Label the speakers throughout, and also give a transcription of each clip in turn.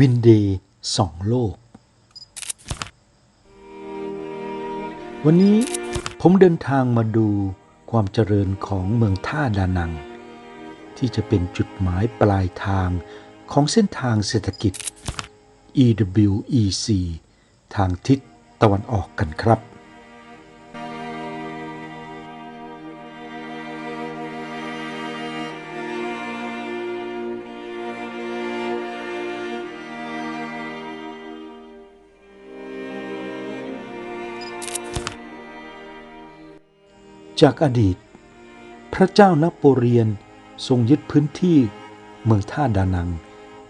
Speaker 1: วินเดย์สองโลก วันนี้ผมเดินทางมาดูความเจริญของเมืองท่าดานัง ที่จะเป็นจุดหมายปลายทางของเส้นทางเศรษฐกิจ EWEC ทางทิศตะวันออกกันครับ จากอดีต พระเจ้านโปเลียนทรงยึดพื้นที่เมืองท่าดานัง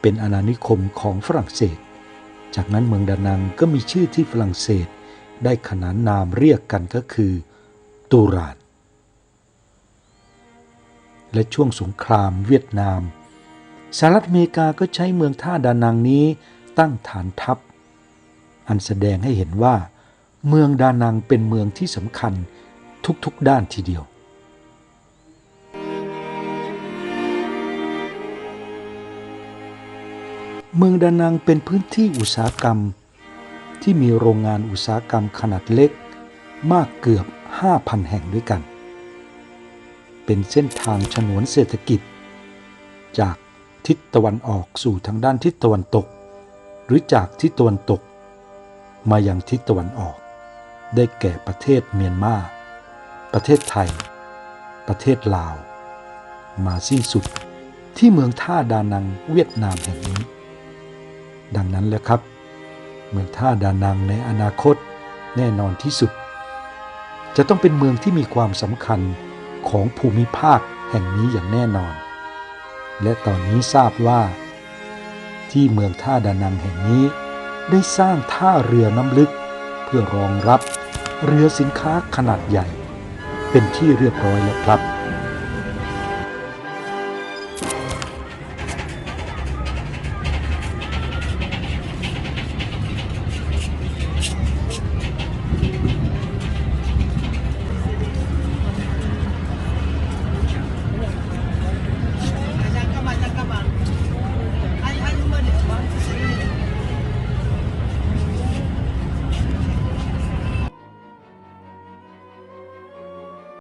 Speaker 1: เป็นอาณานิคมของฝรั่งเศส จากนั้นเมืองดานังก็มีชื่อที่ฝรั่งเศสได้ขนานนามเรียกกันก็คือ ตูรานและช่วงสงครามเวียดนามสหรัฐอเมริกาก็ใช้เมืองท่าดานังนี้ตั้งฐานทัพ อันแสดงให้เห็นว่า เมืองดานังเป็นเมืองที่สำคัญ ทุกๆด้านทีเดียว เมืองดานังเป็นพื้นที่อุตสาหกรรม ที่มีโรงงานอุตสาหกรรมขนาดเล็ก มากเกือบ 5,000 แห่งด้วยกัน เป็นเส้นทางฉนวนเศรษฐกิจ จากทิศตะวันออกสู่ทางด้านทิศตะวันตก หรือจากทิศตะวันตก มายังทิศตะวันออก ได้แก่ประเทศเมียนมา ประเทศไทย ประเทศลาว มาสิ้นสุดที่เมืองท่าดานังเวียดนามแห่งนี้ ดังนั้นแหละครับ เมืองท่าดานังในอนาคตแน่นอนที่สุด จะต้องเป็นเมืองที่มีความสำคัญของภูมิภาคแห่งนี้อย่างแน่นอน และตอนนี้ทราบว่า ที่เมืองท่าดานังแห่งนี้ ได้สร้างท่าเรือน้ำลึก เพื่อรองรับเรือสินค้าขนาดใหญ่ เป็นที่เรียบร้อยแล้วครับ